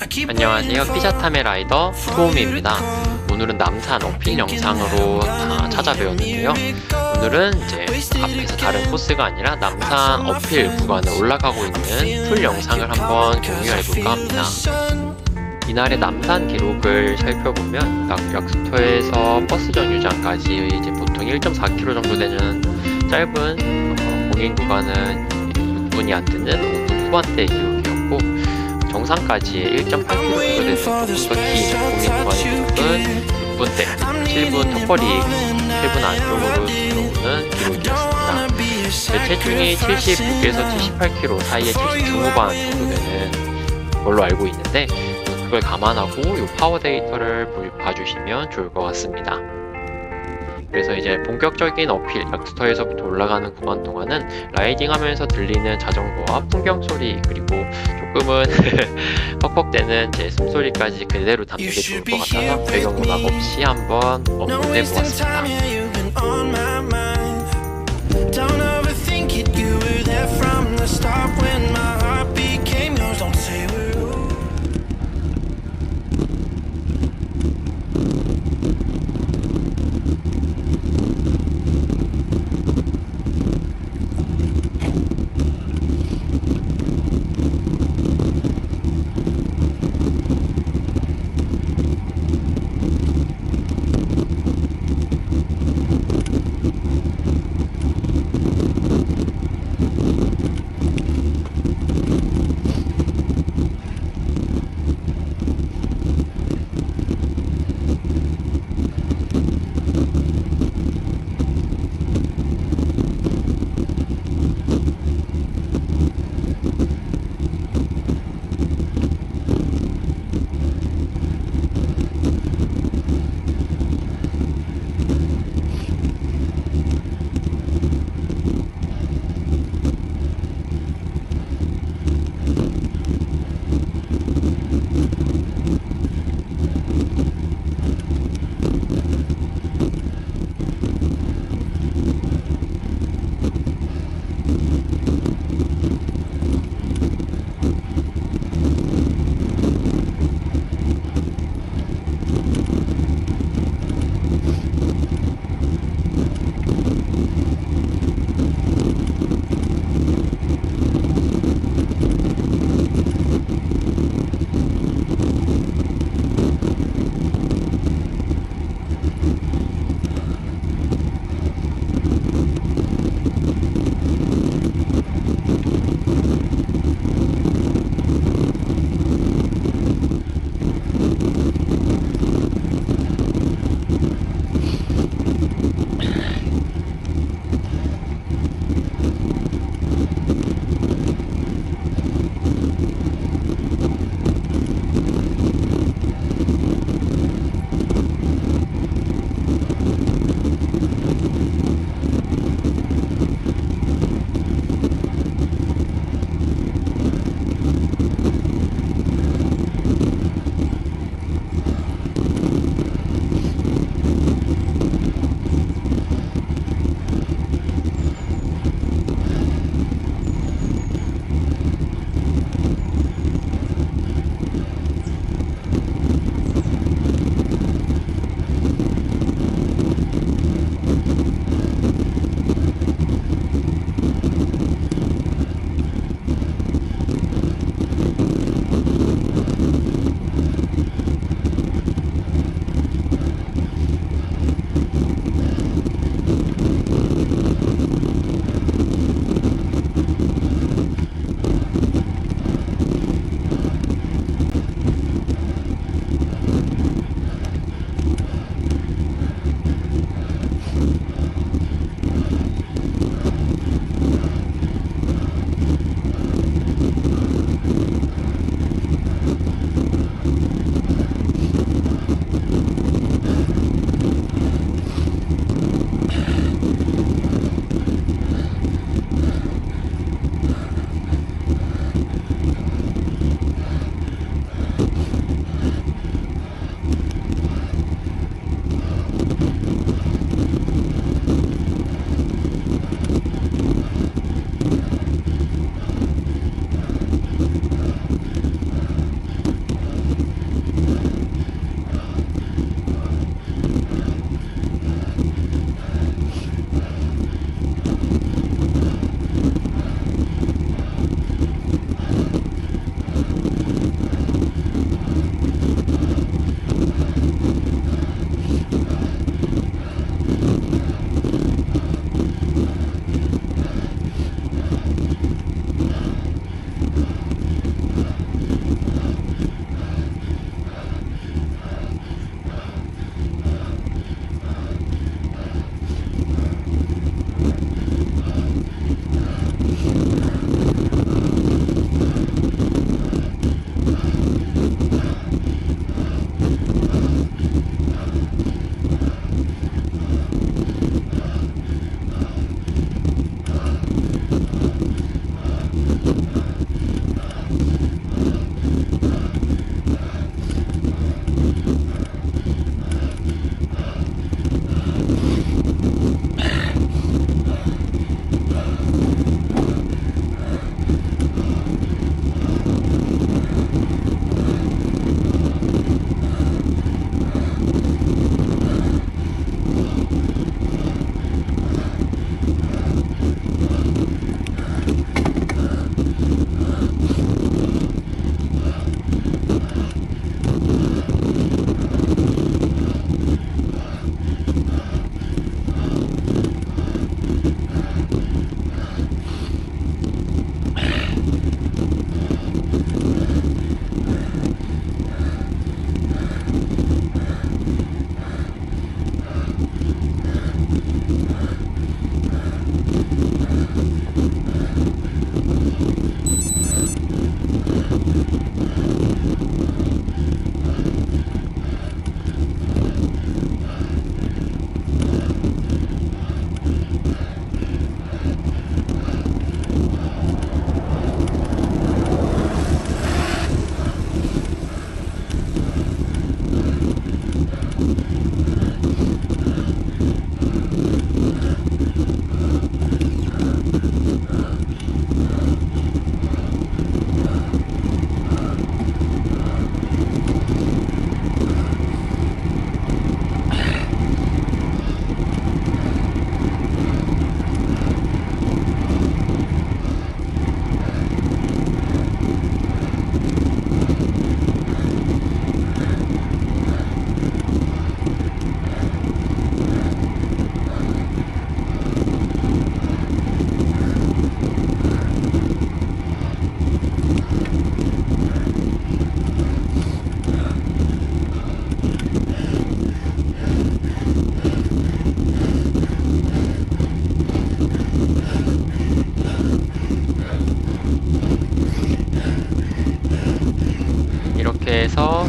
안녕하세요. 피자타메 라이더 소음입니다. 오늘은 남산 어필 영상으로 다 찾아뵈었는데요. 오늘은 이제 앞에서 다른 코스가 아니라 남산 어필 구간을 올라가고 있는 풀 영상을 한번 공유해볼까 합니다. 이날의 남산 기록을 살펴보면 약- 약수터에서 버스 정류장까지 이제 보통 1.4km 정도 되는 짧은 어, 공인 구간은 6분이 안 되는 5분 후반대 기록이었고 정상까지 1.8km 정도 되는 조금 더긴 공인 구간의 기록은 6분대 7분 턱걸이 7분 안쪽으로 들어오는 기록이었습니다. 제 체중이 76에서 78kg 사이에 70 중후반 정도 되는 걸로 알고 있는데 그걸 감안하고 이 파워 데이터를 볼- 봐주시면 좋을 것 같습니다. 그래서 이제 본격적인 어필, 약수터에서부터 올라가는 구간 동안은 라이딩 하면서 들리는 자전거와 풍경 소리, 그리고 조금은 퍽퍽대는 제 숨소리까지 그대로 담는 게 좋을 것 같아서 배경음악 없이 한번 업로드해 보았습니다.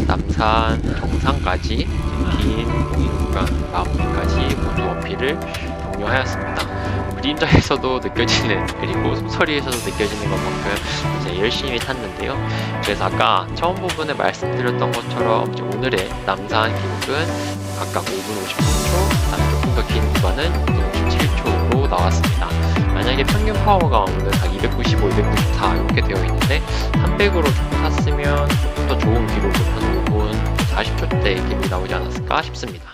남산 정상까지 긴 공인 구간 마무리까지 모두 어필을 종료하였습니다. 그림자에서도 느껴지는 그리고 소리에서도 느껴지는 것만큼 이제 열심히 탔는데요. 그래서 아까 처음 부분에 말씀드렸던 것처럼 오늘의 남산 기록은 각각 5분 53초, 그다음에 조금 더 긴 구간은 6분 57초로 나왔습니다. 만약에 평균 파워가 오늘 딱 295, 294 이렇게 되어 있는데 300으로 탔으면 조금 더 좋은 기록을 한 5분 40초대 기록이 나오지 않았을까 싶습니다.